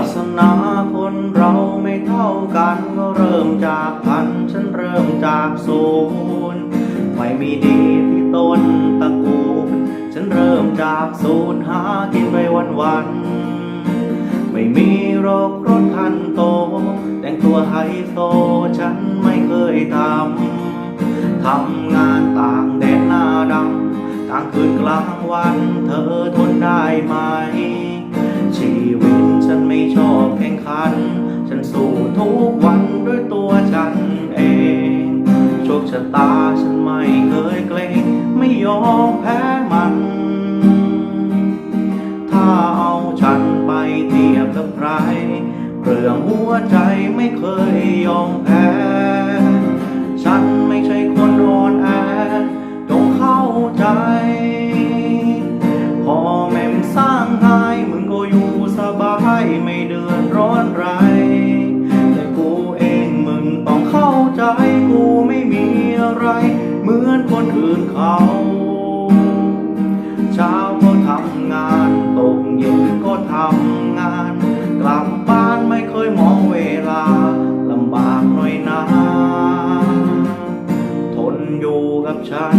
าสนาคนเราไม่เท่ากัน ก็เริ่มจากพัน ฉันเริ่มจากศูนย์ไม่มีดีที่ต้นตระกูล ฉันเริ่มจากศูนย์หากินไปวันวันไม่มีโรครถคันโต แต่งตัวไฮโซฉันไม่เคยทำทำงานต่างแดนหน้าดำกลางคืนกลางวันเธอ ทุกวันด้วยตัวฉันเอง โชคชะตาฉันไม่เคยเกรงไม่ยอมแพ้มัน ถ้าเอาฉันไปเทียบกับใครเรื่องหัวใจไม่เคยยอมแพ้ ฉันไม่ใช่คนอ่อนแอจงเข้าใจ กูไม่มีอะไร เหมือนคนอื่นเขา เช้าก็ทำงานตกเย็นก็ทำงาน กลับบ้านไม่เคยมองเวลาลำบากหน่อยนะ ทนอยู่กับฉัน